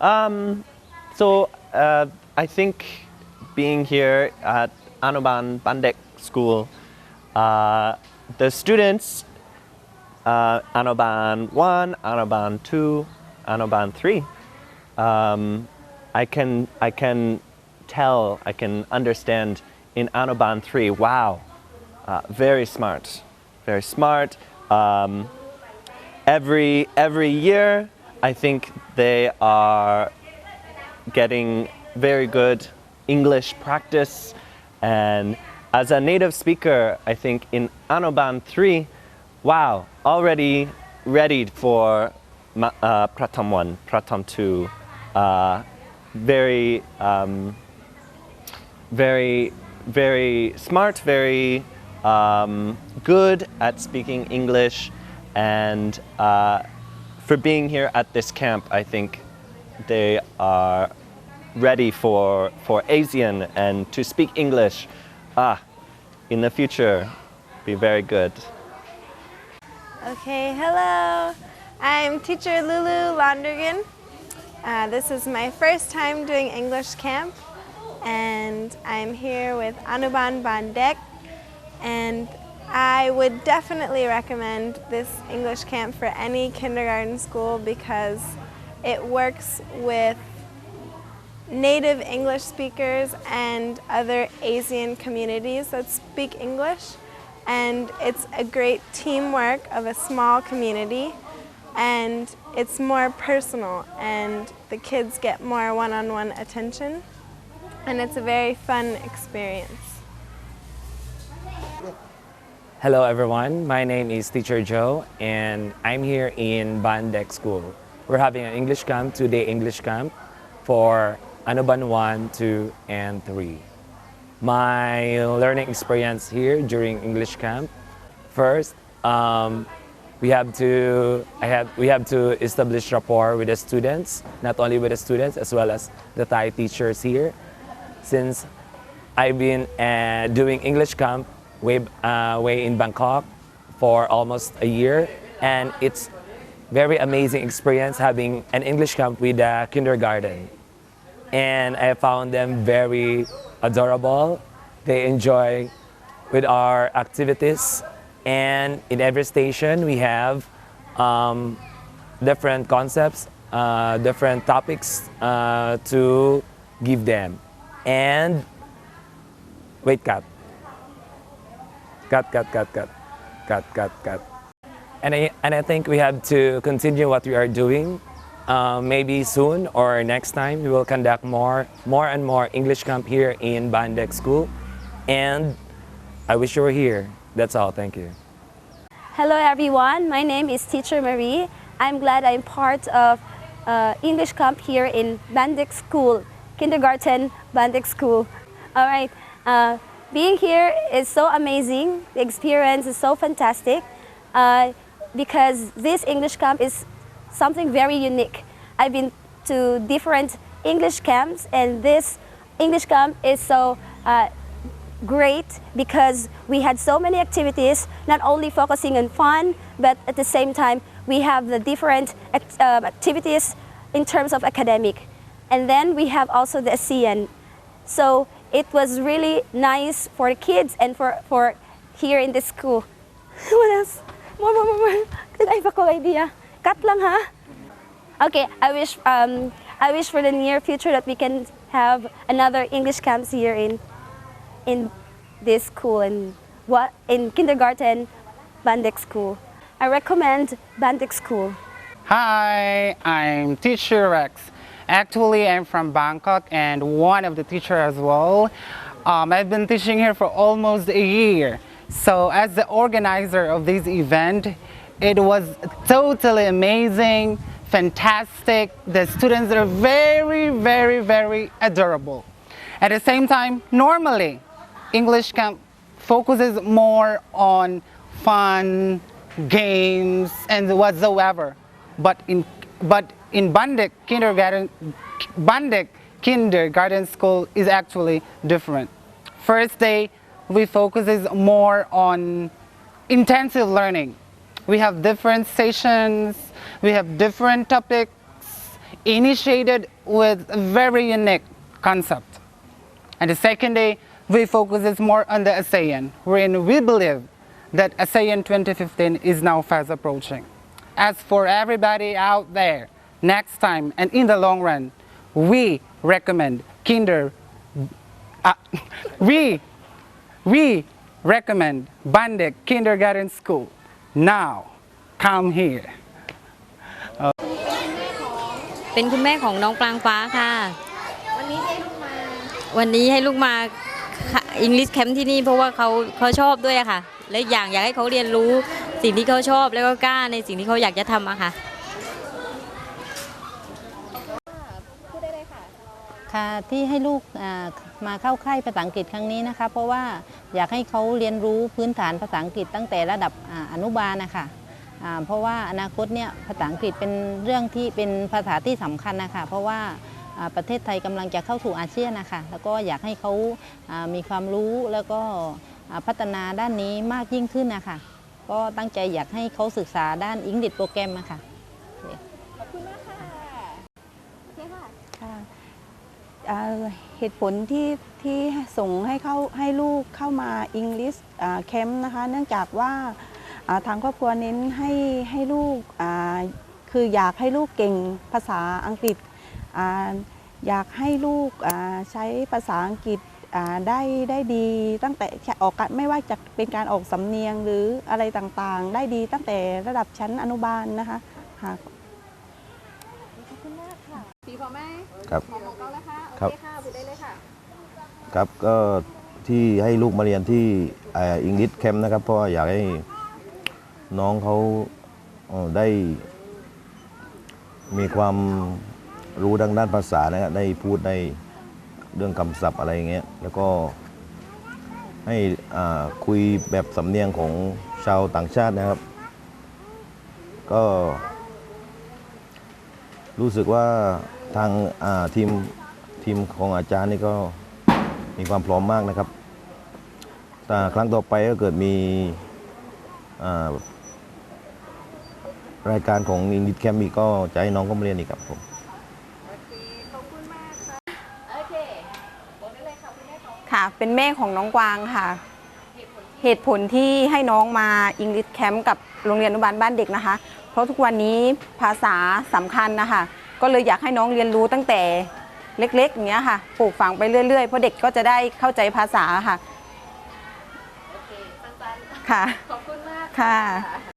Um, so uh, I think being here at Anoban Bandek School, uh, the students, uh, Anoban 1, Anoban 2, Anoban 3, um, I can I can tell, I can understand in Anoban 3, wow, uh, very smart, very smart. Um, every every year, I think they are getting very good English practice. And as a native speaker, I think in Anoban 3, wow, already ready for uh, Pratam 1, Pratam 2. Uh, very, um, very, very smart, very um, good at speaking English. And uh, for being here at this camp, I think they are ready for, for Asian and to speak English. Ah, in the future, be very good. Okay, hello. I'm teacher Lulu Londergan. Uh, this is my first time doing English camp, and I'm here with Anuban Bandek. And I would definitely recommend this English camp for any kindergarten school because it works with native English speakers and other Asian communities that speak English. And it's a great teamwork of a small community. And it's more personal, and the kids get more one on one attention. And it's a very fun experience. Hello everyone, my name is Teacher Joe and I'm here in Bandek School. We're having an English camp, two-day English camp for Anuban 1, 2, and 3. My learning experience here during English camp, first, um, we have to I have we have to establish rapport with the students, not only with the students as well as the Thai teachers here. Since I've been uh, doing English camp way, uh, way in Bangkok for almost a year, and it's very amazing experience having an English camp with a kindergarten. And I found them very adorable. They enjoy with our activities, and in every station we have um, different concepts, uh, different topics uh, to give them. And wait, cut. Cut, cut, cut, cut, cut, cut, cut. And I, and I think we have to continue what we are doing. Uh, maybe soon or next time we will conduct more, more and more English camp here in Bandek School. And I wish you were here. That's all. Thank you. Hello everyone, my name is Teacher Marie. I'm glad I'm part of uh, English camp here in Bandek School, kindergarten Bandek School. All right, uh, being here is so amazing. The experience is so fantastic uh, because this English camp is something very unique. I've been to different English camps and this English camp is so uh, great because we had so many activities, not only focusing on fun, but at the same time, we have the different act- uh, activities in terms of academic. And then we have also the ASEAN. So it was really nice for the kids and for, for here in the school. what else? More, more, more, more. I have a cool idea. Cut lang ha? Okay, I wish, um, I wish for the near future that we can have another English camps here in in this school in what in kindergarten Bandek School. I recommend Bandek School. Hi, I'm teacher Rex. Actually, I'm from Bangkok and one of the teacher as well. Um, I've been teaching here for almost a year. So as the organizer of this event, it was totally amazing, fantastic. The students are very, very, very adorable. At the same time, normally, English camp focuses more on fun, games, and whatsoever. But in but in Bandek kindergarten, Bandek kindergarten school is actually different. First day, we focuses more on intensive learning. We have different sessions, we have different topics. initiated with a very unique concept. And the second day, we focuses more on the ASEAN, wherein we believe that ASEAN 2015 is now fast approaching. As for everybody out there, next time and in the long run, we recommend kinder, uh, we, we recommend Bandek Kindergarten School. Now, come here. เป็นคุณแม่ของน้องปรางฟ้าค่ะ วันนี้ให้ลูกมา วันนี้ให้ลูกมาอังกฤษแคมป์ที่นี่เพราะว่าเขาเขาชอบด้วยอะค่ะ และอย่างอยากให้เขาเรียนรู้ สิ่งที่เขาชอบแล้วก็กล้าในสิ่งที่เขาอยากจะทำอะค่ะ ค่ะที่ให้ลูกอ่ามาเข้าค่ายภาษาอังกฤษครั้งนี้นะคะ เพราะว่าอยากให้เขาเรียนรู้พื้นฐานภาษาอังกฤษตั้งแต่ระดับอ่าอนุบาลนะคะอ่าเพราะว่าอนาคตเนี่ยภาษาอังกฤษเป็นเรื่องที่เป็นภาษาที่สำคัญนะคะเพราะว่าอ่าประเทศไทยกำลังจะเข้าสู่อาเซียนนะคะแล้วก็อยากให้เขาอ่ามีความรู้แล้วก็อ่าพัฒนาด้านนี้มากยิ่งขึ้นนะคะ ก็ตั้งใจอยากให้เขาศึกษาด้านอังกฤษโปรแกรมอะค่ะค่ะเอ่อเหตุผลที่ที่ส่งให้เข้าให้ลูกเข้ามา English แคมป์นะคะ เนื่องจากว่าอ่าทางครอบครัวเน้นให้ให้ลูกอ่าคืออยากให้ลูกเก่งภาษาอังกฤษอ่าอยากให้ลูกอ่าใช้ภาษาอังกฤษอ่า ได้ได้ดีตั้งแต่ออกการไม่ว่าจะเป็นการออกสำเนียงหรืออะไรต่างๆ ได้ดีตั้งแต่ระดับชั้นอนุบาลนะคะค่ะครับครับครับก็ที่ให้ลูกมาเรียนที่อังกฤษแคมป์นะครับเพราะว่าอยากให้น้องเขาเอ่อได้ มีความรู้ทางด้านภาษานะครับได้พูดได้ เรื่องคำศัพท์อะไรอย่างเงี้ยแล้วก็ให้คุยแบบสำเนียงของชาวต่างชาตินะครับ ก็ รู้สึกว่าทางาทีมทีมของอาจารย์นี่ก็มีความพร้อมมากนะครับถ้าครั้งต่อไปก็เกิดมีรายการของอินดิแคมป์อีกก็จะให้น้องก็มาเรียนอีกครับผม ค่ะ เป็นแม่ของน้องกวางค่ะ เหตุผลที่ให้น้องมาอังกฤษแคมป์กับโรงเรียนอนุบาลบ้านเด็กนะคะ เพราะทุกวันนี้ภาษาสำคัญนะคะ ก็เลยอยากให้น้องเรียนรู้ตั้งแต่เล็กๆอย่างเงี้ยค่ะ ปลูกฝังไปเรื่อยๆ เพราะเด็กก็จะได้เข้าใจภาษาค่ะค่ะ ขอบคุณมากค่ะ